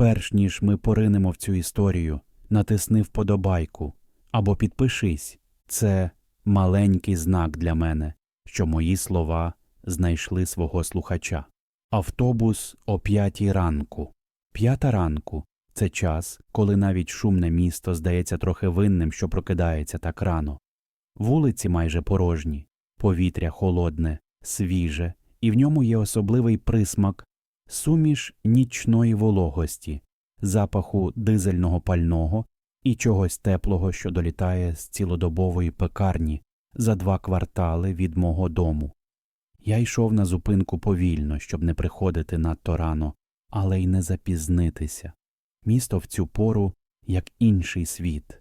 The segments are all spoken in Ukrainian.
Перш ніж ми поринемо в цю історію, натисни вподобайку або підпишись. Це маленький знак для мене, що мої слова знайшли свого слухача. Автобус о п'ятій ранку. П'ята ранку це час, коли навіть шумне місто здається трохи винним, що прокидається так рано. Вулиці майже порожні, повітря холодне, свіже, і в ньому є особливий присмак суміш нічної вологості, запаху дизельного пального і чогось теплого, що долітає з цілодобової пекарні за два квартали від мого дому. Я йшов на зупинку повільно, щоб не приходити надто рано, але й не запізнитися. Місто в цю пору як інший світ.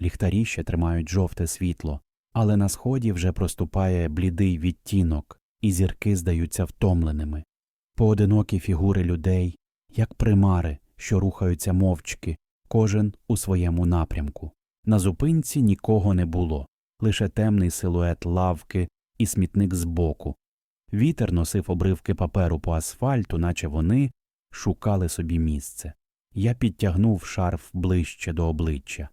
Ліхтарі ще тримають жовте світло, але на сході вже проступає блідий відтінок, і зірки здаються втомленими. Поодинокі фігури людей, як примари, що рухаються мовчки, кожен у своєму напрямку. На зупинці нікого не було, лише темний силует лавки і смітник збоку. Вітер носив обривки паперу по асфальту, наче вони шукали собі місце. Я підтягнув шарф ближче до обличчя.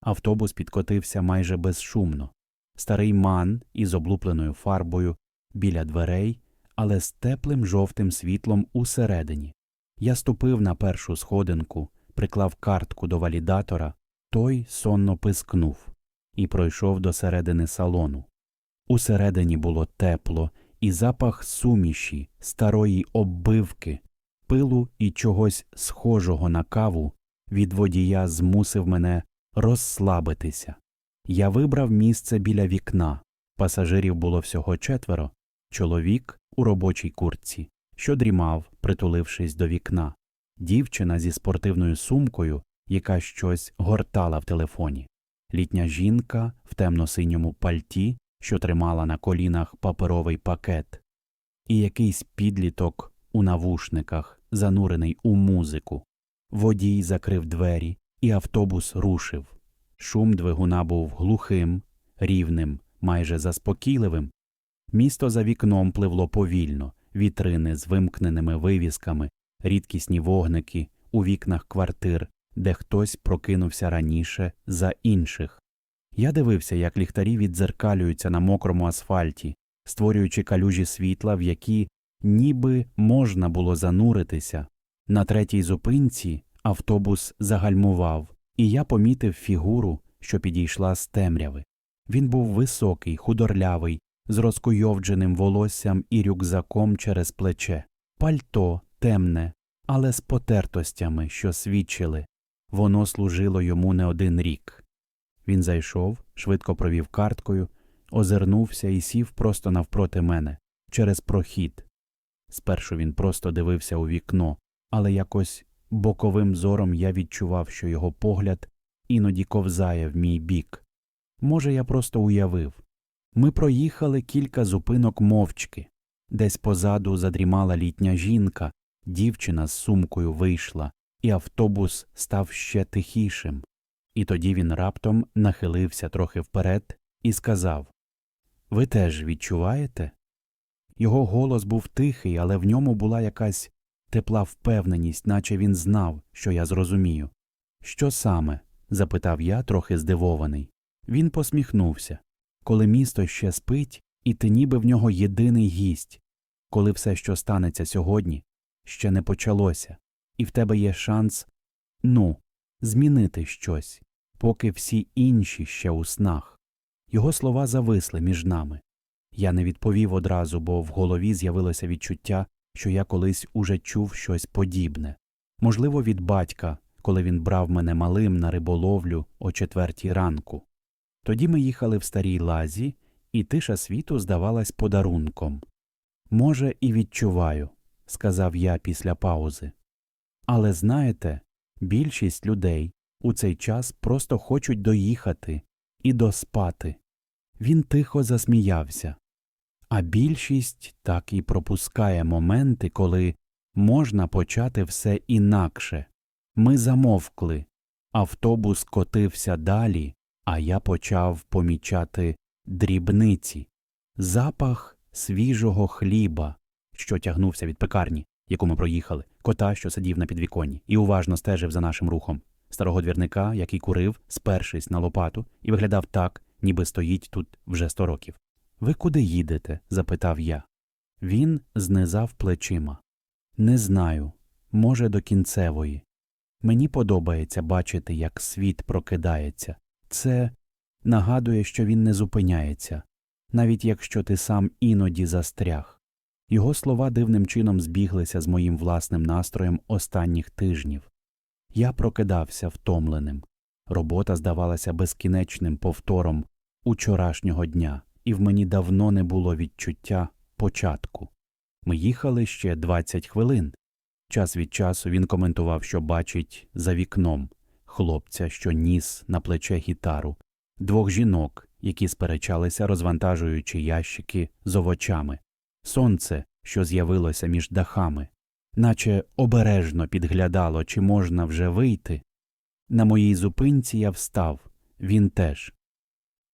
Автобус підкотився майже безшумно. Старий ман із облупленою фарбою біля дверей, але з теплим жовтим світлом усередині. Я ступив на першу сходинку, приклав картку до валідатора, той сонно пискнув і пройшов до середини салону. Усередині було тепло, і запах суміші, старої оббивки, пилу і чогось схожого на каву від водія змусив мене розслабитися. Я вибрав місце біля вікна. Пасажирів було всього четверо, чоловік у робочій куртці, що дрімав, притулившись до вікна, дівчина зі спортивною сумкою, яка щось гортала в телефоні, літня жінка в темно-синьому пальті, що тримала на колінах паперовий пакет, і якийсь підліток у навушниках, занурений у музику. Водій закрив двері, і автобус рушив. Шум двигуна був глухим, рівним, майже заспокійливим. Місто за вікном пливло повільно, вітрини з вимкненими вивісками, рідкісні вогники у вікнах квартир, де хтось прокинувся раніше за інших. Я дивився, як ліхтарі віддзеркалюються на мокрому асфальті, створюючи калюжі світла, в які ніби можна було зануритися. На третій зупинці автобус загальмував, і я помітив фігуру, що підійшла з темряви. Він був високий, худорлявий, з розкуйовдженим волоссям і рюкзаком через плече, пальто темне, але з потертостями, що свідчили воно служило йому не один рік. Він зайшов, швидко провів карткою, озирнувся і сів просто навпроти мене, через прохід. Спершу він просто дивився у вікно, але якось боковим зором я відчував, що його погляд іноді ковзає в мій бік. Може, я просто уявив. Ми проїхали кілька зупинок мовчки. Десь позаду задрімала літня жінка, дівчина з сумкою вийшла, і автобус став ще тихішим. І тоді він раптом нахилився трохи вперед і сказав Ви теж відчуваєте? Його голос був тихий, але в ньому була якась тепла впевненість, наче він знав, що я зрозумію. Що саме? запитав я, трохи здивований. Він посміхнувся. Коли місто ще спить, і ти ніби в нього єдиний гість, коли все, що станеться сьогодні, ще не почалося, і в тебе є шанс ну, змінити щось, поки всі інші ще у снах. Його слова зависли між нами. Я не відповів одразу, бо в голові з'явилося відчуття, що я колись уже чув щось подібне. Можливо, від батька, коли він брав мене малим на риболовлю о четвертій ранку. Тоді ми їхали в старій лазі, і тиша світу здавалась подарунком. Може, і відчуваю, сказав я після паузи. Але знаєте, більшість людей у цей час просто хочуть доїхати і доспати. Він тихо засміявся. А більшість так і пропускає моменти, коли можна почати все інакше. Ми замовкли, автобус котився далі, а я почав помічати дрібниці, запах свіжого хліба, що тягнувся від пекарні, яку ми проїхали, кота, що сидів на підвіконні, і уважно стежив за нашим рухом, старого двірника, який курив, спершись на лопату, і виглядав так, ніби стоїть тут вже сто років. Ви куди їдете? запитав я. Він знизав плечима. Не знаю. Може, до кінцевої. Мені подобається бачити, як світ прокидається. Це нагадує, що він не зупиняється, навіть якщо ти сам іноді застряг. Його слова дивним чином збіглися з моїм власним настроєм останніх тижнів. Я прокидався втомленим. Робота здавалася безкінечним повтором учорашнього дня, і в мені давно не було відчуття початку. Ми їхали ще 20 хвилин. Час від часу він коментував, що бачить за вікном хлопця, що ніс на плече гітару, двох жінок, які сперечалися, розвантажуючи ящики з овочами, сонце, що з'явилося між дахами, наче обережно підглядало, чи можна вже вийти. На моїй зупинці я встав, він теж.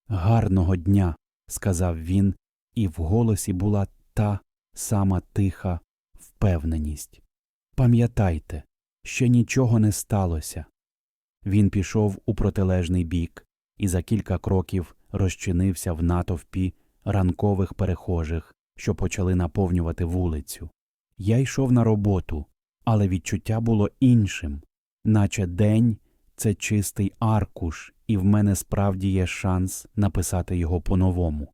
Гарного дня, сказав він, і в голосі була та сама тиха впевненість. Пам'ятайте, ще нічого не сталося. Він пішов у протилежний бік і за кілька кроків розчинився в натовпі ранкових перехожих, що почали наповнювати вулицю. Я йшов на роботу, але відчуття було іншим, наче день це чистий аркуш, і в мене справді є шанс написати його по-новому.